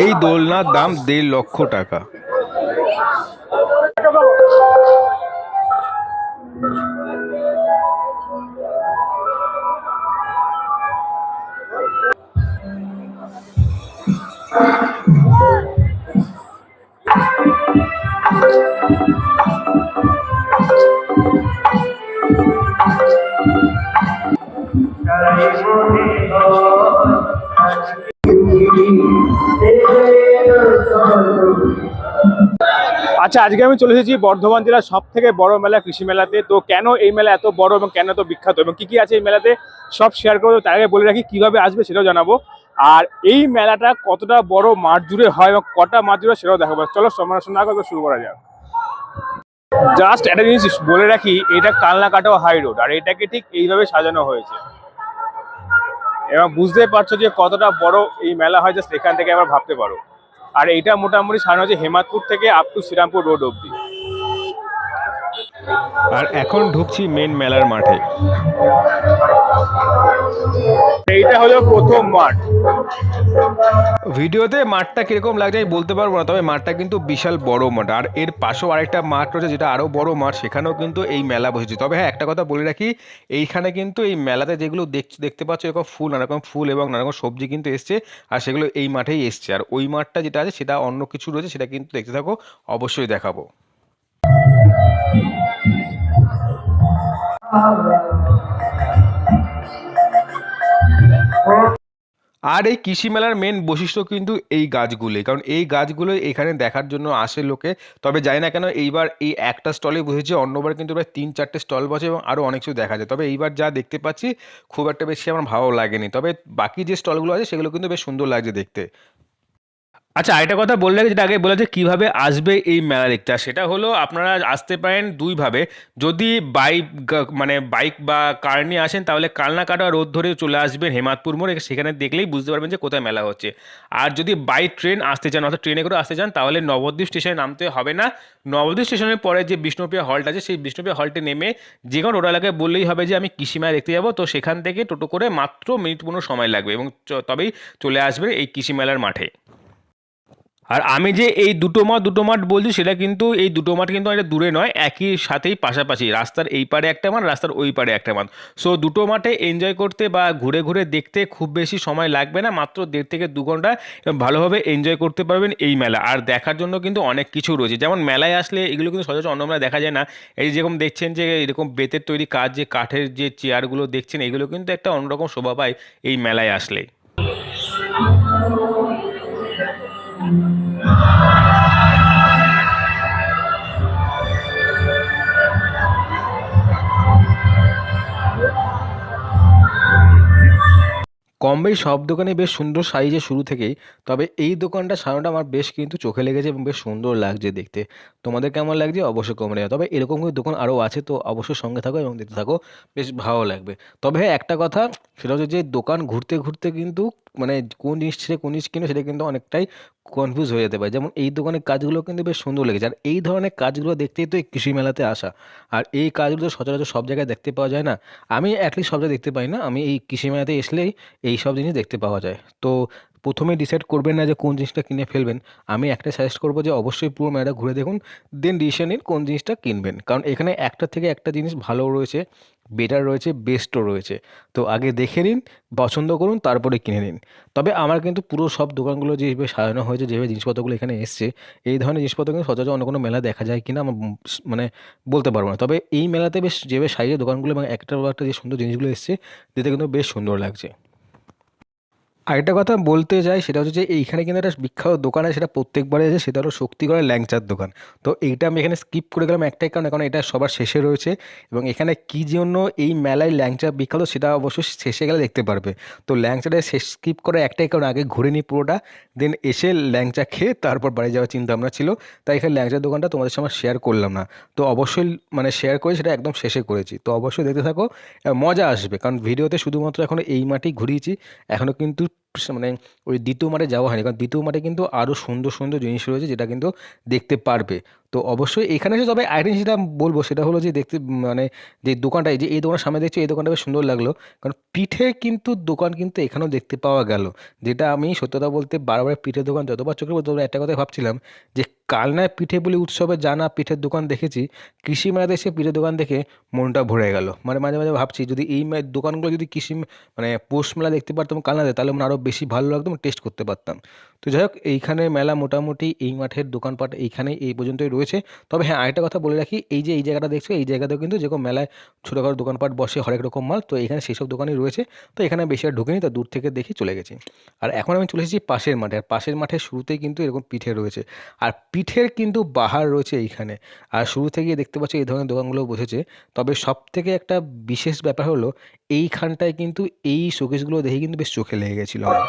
এই দোলনার দাম দেড় লক্ষ টাকা। আচ্ছা আজকে আমি চলে এসেছি বর্ধমান জেলার সব থেকে বড় মেলা কৃষি মেলাতে। তো কেন এই মেলা এত বড় এবং কেন এত বিখ্যাত এবং কি কি আছে এই মেলাতে? সব শেয়ার করব, তার আগে বলে রাখি, কীভাবে আসবে সেটাও জানাব। আর এই মেলাটা কতটা বড় মাঠ জুড়ে হয় এবং কটা মাঠ জুড়ে সেটাও দেখাবো। চলো, সময় শোনা করবে শুরু করা যাক। জাস্ট একটা জিনিস বলে রাখি, এটা কালনাকাটা হাই রোড আর এটাকে ঠিক এইভাবে সাজানো হয়েছে। এবং বুঝতে পারছ যে কতটা বড় এই মেলা হয় জাস্ট এখান থেকে আবার ভাবতে পারো। আর এইটা মোটামুটি সারানো হচ্ছে হেমাদপুর থেকে আপ টু শ্রীরামপুর রোড অব্দি আর এখন ঢুকছি মেন মেলার মাঠে। এইটা হলো প্রথম মাঠ। ভিডিওতে মাঠটা কীরকম লাগছে আমি বলতে পারব না, তবে মাঠটা কিন্তু বিশাল বড় মাঠ। আর এর পাশেও আরেকটা মাঠ রয়েছে যেটা আরও বড় মাঠ, সেখানেও কিন্তু এই মেলা বসেছে। তবে হ্যাঁ একটা কথা বলে রাখি, এইখানে কিন্তু এই মেলাতে যেগুলো দেখ- দেখতে পাচ্ছ, এরকম ফুল নানা রকম ফুল এবং নানা রকম সবজি কিন্তু এসছে, আর সেগুলো এই মাঠেই এসছে। আর ওই মাঠটা যেটা আছে, সেটা অন্য কিছু রয়েছে, সেটা কিন্তু দেখতে থাকো, অবশ্যই দেখাবো। আর এই কৃষি মেলার মেন বৈশিষ্ট্য কিন্তু এই গাছগুলোই। কারণ এই গাছগুলো এখানে দেখার জন্য আসে লোকে। তবে যায় না কেন এইবার এই একটা স্টলে বসেছে, অন্যবার কিন্তু প্রায় তিন চারটে স্টল বসে এবং আরও অনেক কিছু দেখা যায়। তবে এইবার যা দেখতে পাচ্ছি, খুব একটা বেশি আমার ভালো লাগেনি। তবে বাকি যে স্টলগুলো আছে, সেগুলো কিন্তু বেশ সুন্দর লাগছে দেখতে। আচ্ছা আরেকটা কথা বললে, যেটা আগে বলে যে কীভাবে আসবে এই মেলা দেখতে? সেটা হলো, আপনারা আসতে পারেন দুইভাবে। যদি বাইক মানে বাইক বা কার নিয়ে আসেন, তাহলে কালনাকাটা রোড ধরে চলে আসবেন হেমাদপুর মোড়। সেখানে দেখলেই বুঝতে পারবেন যে কোথায় মেলা হচ্ছে। আর যদি বাই ট্রেন আসতে চান, অর্থাৎ ট্রেনে করে আসতে চান, তাহলে নবদ্বীপ স্টেশনে নামতে হবে না। নবদ্বীপ স্টেশনের পরে যে বিষ্ণুপ্রিয়া হল্ট আছে, সেই বিষ্ণুপ্রিয়া হল্টে নেমে যে কোনো টোটো এলাকায় বললেই হবে যে, আমি কৃষি মেলা দেখতে যাব। তো সেখান থেকে টোটো করে মাত্র মিনিট পনেরো সময় লাগবে এবং তবেই চলে আসবে এই কৃষি মেলার মাঠে। আর আমি যে এই দুটো মাঠ দুটো মাঠ বলছি, সেটা কিন্তু এই দুটো মাঠ কিন্তু অনেকটা দূরে নয়, একই সাথেই পাশাপাশি। রাস্তার এই পারে একটা মাঠ, রাস্তার ওই পারে একটা মাঠ। সো দুটো মাঠে এনজয় করতে বা ঘুরে ঘুরে দেখতে খুব বেশি সময় লাগবে না, মাত্র দেড় থেকে দু ঘণ্টা ভালোভাবে এনজয় করতে পারবেন এই মেলা। আর দেখার জন্য কিন্তু অনেক কিছু রয়েছে। যেমন মেলায় আসলে এগুলো কিন্তু সচরাচর অন্য মেলায় দেখা যায় না। এই যেরকম দেখছেন যে, এরকম বেতের তৈরি কাজ যে কাঠের যে চেয়ারগুলো দেখছেন, এগুলো কিন্তু একটা অন্যরকম শোভা পায় এই মেলায় আসলেই কম বেশ সব দোকানে বেশ সুন্দর সাইজে শুরু থেকেই, তবে এই দোকানটা সাজানোটা আমার বেশ কিন্তু চোখে লেগেছে এবং বেশ সুন্দর লাগছে দেখতে। তোমাদের কেমন লাগছে? অবশ্যই জানাও। তবে এরকম কিছু দোকান আরও আছে, তো অবশ্যই সঙ্গে থাকো এবং দেখতে থাকো। বেশ ভালো লাগবে। তবে হ্যাঁ একটা কথা, সেটা হচ্ছে যে দোকান ঘুরতে ঘুরতে কিন্তু মানে কোন জিনিস ছেড়ে কোন জিনিস কিনবে সেটা কিন্তু অনেকটাই কনফিউজ হয়ে যেতে পারে। যেমন এই দোকানের কাজগুলো কিন্তু বেশ সুন্দর লেগেছে। আর এই ধরনের কাজগুলো দেখতেই তো এই কৃষি মেলাতে আসা। আর এই কাজগুলো তো সচরাচর সব জায়গায় দেখতে পাওয়া যায় না। আমি অ্যাটলিস্ট সব জায়গায় দেখতে পাই না। আমি এই কৃষি মেলাতে আসলেই এই সব জিনিস দেখতে পাওয়া যায়। তো প্রথমে ডিসাইড করবেন না যে কোন জিনিসটা কিনে ফেলবেন। আমি একটা সাজেস্ট করব যে অবশ্যই পুরো মেলাটা ঘুরে দেখুন দেন ডিসিশন নিন কোন জিনিসটা কিনবেন। কারণ এখানে একটা থেকে একটা জিনিস ভালো রয়েছে বেটার রয়েছে বেস্টও রয়েছে। তো আগে দেখে নিন, পছন্দ করুন, তারপরে কিনে নিন। তবে আমার কিন্তু পুরো সব দোকানগুলো যেভাবে সাজানো হয়েছে, যেভাবে জিনিসপত্রগুলো এখানে এসছে, এই ধরনের জিনিসপত্র কিন্তু সচরাচর অন্য কোনো মেলা দেখা যায় কিনা, আমার মানে বলতে পারব না। তবে এই মেলাতে বেশ যেভাবে সাইজের দোকানগুলো এবং একটার পর একটা যে সুন্দর জিনিসগুলো এসছে, দেখতে কিন্তু বেশ সুন্দর লাগছে। আরেকটা কথা বলতে চাই, সেটা হচ্ছে যে এইখানে কিন্তু একটা বিখ্যাত দোকান আছে, সেটা প্রত্যেকবারে আছে, সেটা হলো শক্তিগড়ের ল্যাংচার দোকান। তো এইটা আমি এখানে স্কিপ করে গেলাম একটাই কারণে, কারণ এটা সবার শেষে রয়েছে এবং এখানে কী জন্য এই মেলায় ল্যাংচা বিখ্যাত সেটা অবশ্যই শেষে গেলে দেখতে পারবে। তো ল্যাংচাটা শেষ স্কিপ করে একটাই কারণ, আগে ঘুরে নিই পুরোটা দেন এসে ল্যাংচা খেয়ে তারপর বাড়ি যাওয়ার চিন্তা ভাবনা ছিল, তাই এখানে ল্যাংচার দোকানটা তোমাদের সঙ্গে শেয়ার করলাম না। তো অবশ্যই মানে শেয়ার করে, সেটা একদম শেষে করেছি। তো অবশ্যই দেখতে থাকো মজা আসবে, কারণ ভিডিওতে শুধুমাত্র এখন এই মাটি ঘুরিয়েছি এখনও কিন্তু মানে ওই দ্বিতীয় মাঠে যাওয়া হয়নি। কারণ দ্বিতীয় মাঠে কিন্তু আরও সুন্দর সুন্দর জিনিস রয়েছে যেটা কিন্তু দেখতে পারবে। তো অবশ্যই এখানে এসে তবে আরেকটা যেটা বলব, সেটা হলো যে দেখতে মানে যে দোকানটা যে এই দোকানের সামনে দেখছি, এই দোকানটা বেশ সুন্দর লাগল। কারণ পিঠে কিন্তু দোকান কিন্তু এখানেও দেখতে পাওয়া গেল। যেটা আমি সত্যতা বলতে বারবার পিঠের দোকান যতবার চোখে ততবার একটা কথাই ভাবছিলাম যে কালনায় পিঠে বলে উৎসবে জানা পিঠের দোকান দেখেছি, কৃষি মেলাতে এসে পিঠের দোকান দেখে মনটা ভরে গেল। মানে মাঝে মাঝে ভাবছি যদি এই দোকানগুলো যদি কৃষি মানে পোষ মেলা দেখতে পারতাম কালনাতে, তাহলে মানে আরও বেশি ভালো লাগতো আমি টেস্ট করতে পারতাম। তো যাই হোক, এইখানে মেলা মোটামুটি এই মাঠের দোকানপাট এইখানে এই পর্যন্তই রয়েছে। তবে হ্যাঁ আরেকটা কথা বলে রাখি, এই যে এই জায়গাটা দেখছ, এই জায়গাতেও কিন্তু যেরকম মেলায় ছোটোখাটো দোকানপাট বসে হরেক রকম মাল, তো এখানে সেই সব দোকানই রয়েছে। তো এখানে বেশি আর ঢুকিনি, তো দূর থেকে দেখে চলে গেছি। আর এখন আমি চলে এসেছি পাশের মাঠে, আর পাশের মাঠের শুরুতেই কিন্তু এরকম পিঠে রয়েছে। আর পিঠের কিন্তু বাহার রয়েছে এইখানে। আর শুরু থেকেই দেখতে পাচ্ছি, এই ধরনের দোকানগুলো বসেছে। তবে সব থেকে একটা বিশেষ ব্যাপার হলো, এইখানটায় কিন্তু এই শোকেসগুলো দেখে কিন্তু বেশ চোখে লেগে গেছিল। আমার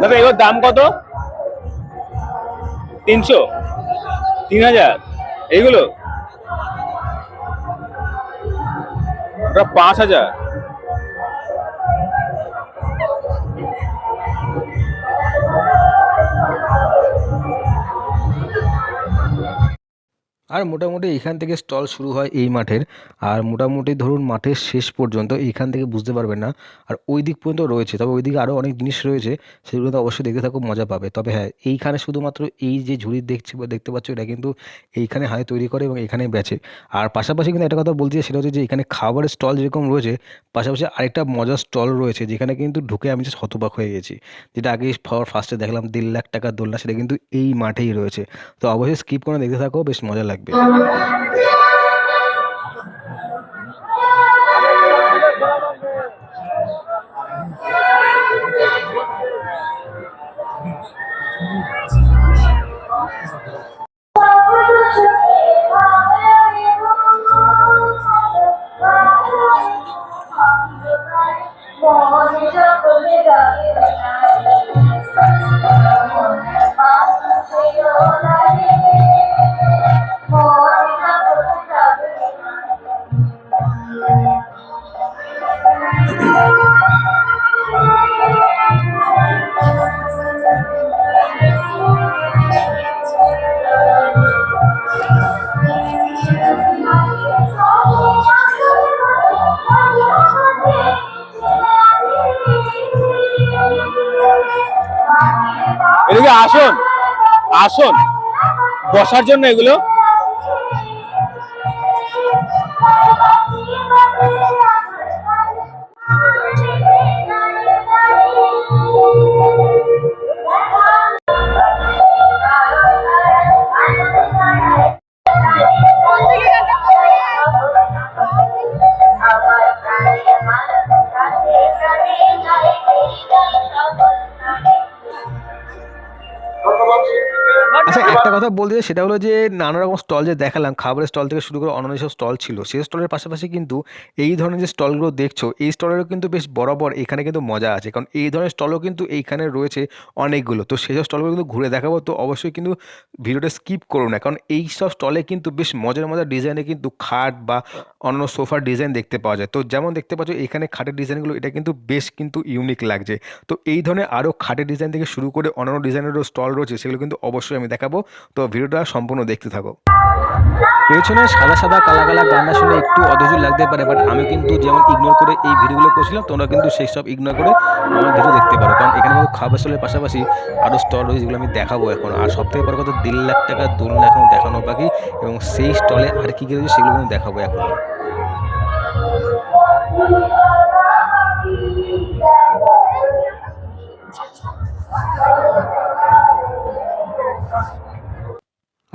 দাদা এগুলোর দাম কত? তিনশো? তিন হাজার? এইগুলো? ওটা পাঁচ হাজার। আর মোটামুটি এখান থেকে স্টল শুরু হয় এই মাঠের। আর মোটামুটি ধরুন মাঠের শেষ পর্যন্ত এইখান থেকে বুঝতে পারবেন না। আর ওই দিক পর্যন্ত রয়েছে, তবে ওই দিকে আরও অনেক জিনিস রয়েছে, সেগুলো তো অবশ্যই দেখতে থাকুক মজা পাবে। তবে হ্যাঁ এইখানে শুধুমাত্র এই যে ঝুড়ি দেখছি বা দেখতে পাচ্ছ, এটা কিন্তু এইখানে হাতে তৈরি করে এবং এখানে বেচে। আর পাশাপাশি কিন্তু একটা কথা বলতে সেটা হচ্ছে যে এখানে খাবারের স্টল যেরকম রয়েছে, পাশাপাশি আরেকটা মজার স্টল রয়েছে, যেখানে কিন্তু ঢুকে আমি জাস্ট হতবাক হয়ে গেছি। যেটা আগে ফার্স্টে দেখলাম দেড় লাখ টাকার দোলনা, সেটা কিন্তু এই মাঠেই রয়েছে। তো অবশ্যই স্কিপ করে দেখতে থাকো, বেশ মজা লাগবে। এদিকে আসুন বসার জন্য এগুলো বলতে সেটা হলো যে নানা রকম স্টল যে দেখালাম, খাবারের স্টল থেকে শুরু করে অন্যান্য সব স্টল ছিল, সেই স্টলের পাশাপাশি কিন্তু এই ধরনের যে স্টলগুলো দেখছ, এই স্টলেরও কিন্তু বেশ বরাবর এখানে কিন্তু মজা আছে। কারণ এই ধরনের স্টলও কিন্তু এইখানে রয়েছে অনেকগুলো। তো সেই সব স্টলগুলো কিন্তু ঘুরে দেখাবো, তো অবশ্যই কিন্তু ভিডিওটা স্কিপ করো না। কারণ এই সব স্টলে কিন্তু বেশ মজার মজার ডিজাইনে কিন্তু খাট বা অন্য সোফার ডিজাইন দেখতে পাওয়া যায়। তো যেমন দেখতে পাচ্ছ, এখানে খাটের ডিজাইনগুলো এটা কিন্তু বেশ কিন্তু ইউনিক লাগছে। তো এই ধরনের আরও খাটের ডিজাইন থেকে শুরু করে অন্যান্য ডিজাইনেরও স্টল রয়েছে, সেগুলো কিন্তু অবশ্যই আমি দেখাবো। তো ভিডিওটা সম্পূর্ণ দেখতে থাকো। পেছনে সাদা সাদা কালা কালা গানটা শুনে একটু অধৈর্য লাগতে পারে বাট আমি কিন্তু যেমন ইগনোর করে এই ভিডিওগুলো করছিলাম, তোমরা কিন্তু সেই সব ইগনোর করে আমার ভিডিও দেখতে পারো। কারণ এখানে কিন্তু খাবার স্টলের পাশাপাশি আরও স্টল রয়েছে যেগুলো আমি দেখাবো এখন। আর সব থেকে বড় কথা, দেড় লাখ টাকার দোলনা এখন দেখানো বাকি, এবং সেই স্টলে আর কী কী রয়েছে সেগুলো কিন্তু দেখাবো এখন।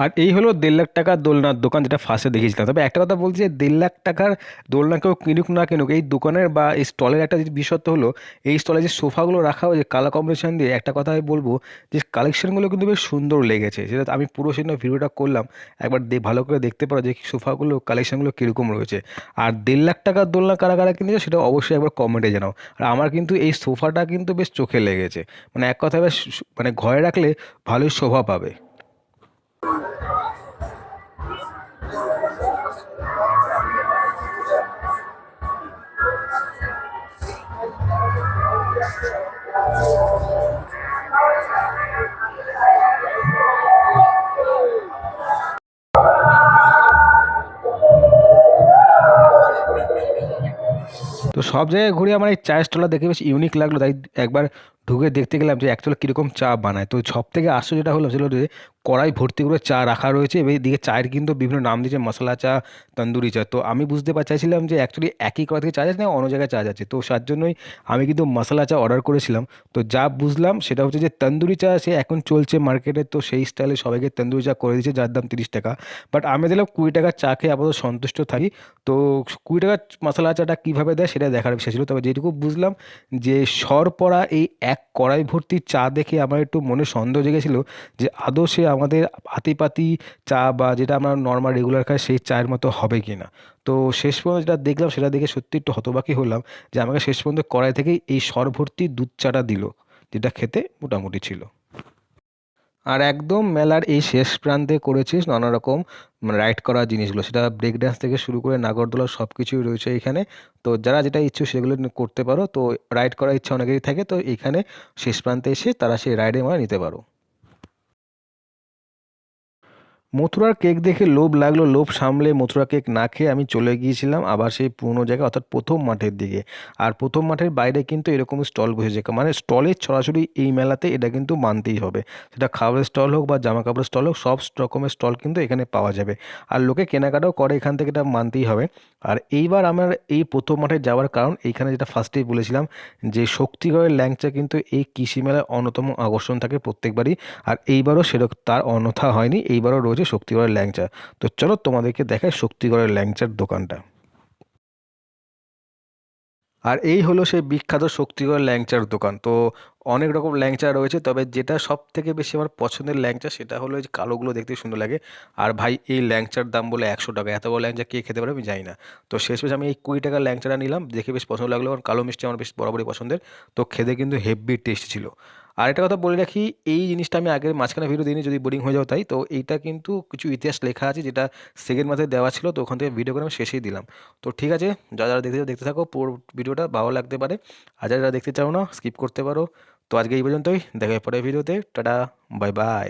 আর এই হলো দেড় লাখ টাকার দোলনার দোকান যেটা ফার্স্টে দেখিয়েছিলাম। তবে একটা কথা বলছি যে দেড় লাখ টাকার দোলনা কেউ কিনুক না কিনুক, এই দোকানের বা এই স্টলের একটা যে বিশেষত্ব হলো, এই স্টলে যে সোফাগুলো রাখা হয়েছে কালার কম্বিনেশন দিয়ে, একটা কথা আমি বলব যে কালেকশনগুলো কিন্তু বেশ সুন্দর লেগেছে। যেটা আমি পুরো সেদিন ভিডিওটা করলাম, একবার দে ভালো করে দেখতে পারো যে সোফাগুলো কালেকশনগুলো কীরকম রয়েছে। আর দেড় লাখ টাকার দোলনা কারা কারা কিনেছে সেটা অবশ্যই একবার কমেন্টে জানাও। আর আমার কিন্তু এই সোফাটা কিন্তু বেশ চোখে লেগেছে। মানে এক কথায় বেশ মানে ঘরে রাখলে ভালোই শোভা পাবে। তো সব জায়গায় ঘুরে আমার এই চায়ের স্টলটা দেখে বেশ ইউনিক লাগল। তাই একবার ঢুকে দেখতে গেলাম যে অ্যাকচুয়ালি কীরকম চা বানায়। তো সব থেকে আশ্চর্য যেটা হলো সেটা হলো যে কড়াই ভর্তি করে চা রাখা রয়েছে এবং এদিকে চায়ের কিন্তু বিভিন্ন নাম দিয়েছে, মশলা চা, তন্দুরি চা। তো আমি বুঝতে চাইছিলাম যে অ্যাকচুয়ালি একই কড়া থেকে চা যাচ্ছে না অন্য জায়গায় চা যাচ্ছে? তো তার জন্যই আমি কিন্তু মশলা চা অর্ডার করেছিলাম। তো যা বুঝলাম সেটা হচ্ছে যে তন্দুরি চা সে এখন চলছে মার্কেটে তো সেই স্টাইলে সবাইকে তন্দুরি চা করে দিচ্ছে যার দাম তিরিশ টাকা। বাট আমি দিলাম কুড়ি টাকার চা খেয়ে আপাতত সন্তুষ্ট থাকি। তো কুড়ি টাকার মশলা চাটা কীভাবে দেয় সেটা দেখার বিষয় ছিল। তবে যেটুকু বুঝলাম যে সর পড়া এই এক কড়াই ভর্তি চা দেখে আমার একটু মনে সন্দেহ জেগেছিল যে আদৌ সে আমাদের আতিপাতি চা বা যেটা আমরা নর্মাল রেগুলার খাই সেই চায়ের মতো হবে কি না তো শেষ পর্যন্ত যেটা দেখলাম সেটা দেখে সত্যি একটু হতবাকি হলাম যে আমাকে শেষ পর্যন্ত কড়াই থেকেই এই সর ভর্তি দুধ চাটা দিল, যেটা খেতে মোটামুটি ছিল। আর একদম মেলার এই শেষ প্রান্তে করেছিস নানা রকম মানে রাইড করা জিনিসগুলো। সেটা ব্রেক ড্যান্স থেকে শুরু করে নাগরদোলা সব কিছুই রয়েছে এখানে। তো যারা যেটা ইচ্ছুক সেগুলো করতে পারো। তো রাইড করার ইচ্ছা অনেকেরই থাকে। তো এখানে শেষ প্রান্তে এসে তারা সেই রাইডে মানে নিতে পারো। মথুরার কেক দেখে লোভ লাগল, লোভ সামলে মথুরা কেক না খেয়ে আমি চলে গিয়েছিলাম আবার সেই পুরনো জায়গা, অর্থাৎ প্রথম মাঠের দিকে। আর প্রথম মাঠের বাইরে কিন্তু এরকম স্টল বসেছে মানে স্টলের ছড়াছড়ি এই মেলাতে এটা কিন্তু মানতেই হবে। সেটা খাবারের স্টল হোক বা জামা কাপড়ের স্টল হোক, সব রকমের স্টল কিন্তু এখানে পাওয়া যাবে। আর লোকে কেনাকাটাও করে এখান থেকে, এটা মানতেই হবে। আর এইবার আমার এই প্রথম মাঠে যাওয়ার কারণ, এইখানে যেটা ফার্স্টেই বলেছিলাম, যে শক্তিগড়ের ল্যাংচা কিন্তু এই কৃষি মেলার অন্যতম আকর্ষণ থাকে প্রত্যেকবারই। আর এইবারও সেরকম তার অন্যথা হয়নি। এইবারও রয়েছে শক্তিগড়ের ল্যাংচা। তো চলো তোমাদেরকে দেখায় শক্তিগড়ের ল্যাংচার দোকানটা। আর এই হলো সেই বিখ্যাত শক্তিগড় ল্যাংচার দোকান। তো অনেক রকম ল্যাংচা রয়েছে, তবে যেটা সব থেকে বেশি আমার পছন্দের ল্যাংচা সেটা হলো যে কালোগুলো দেখতে সুন্দর লাগে। আর ভাই, এই ল্যাংচার দাম বলে একশো টাকা। এত বড় ল্যাংচা কে খেতে পারে আমি জানি না। তো শেষমেশ আমি এই কুড়ি টাকার ল্যাংচাটা নিলাম, দেখে বেশ পছন্দ লাগল। কারণ কালো মিষ্টি আমার বেশ বরাবরই পছন্দের। তো খেতে কিন্তু হেভি টেস্ট ছিল। আর একটা কথা বলে রাখি, এই জিনিসটা আমি আগের মাঝখানে ভিডিও দিইনি, যদি বোরিং হয়ে যাও তাই। তো এইটা কিন্তু কিছু ইতিহাস লেখা আছে, যেটা সেকেন্ড মাথায় দেওয়া ছিল, তো ওখান থেকে ভিডিও করে আমি শেষেই দিলাম। তো ঠিক আছে যারা যারা দেখতে দেখতে থাকো, পুরো ভিডিওটা ভালো লাগতে পারে। আর যারা দেখতে চাও না স্কিপ করতে পারো। তো আজকে এই পর্যন্তই, দেখা পরে ভিডিওতে টাটা বাই বাই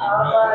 আমার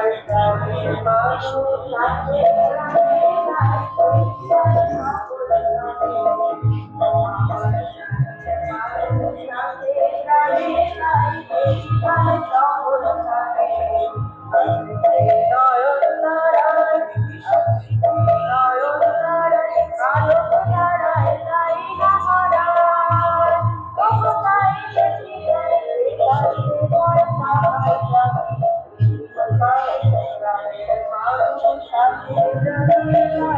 我的未来。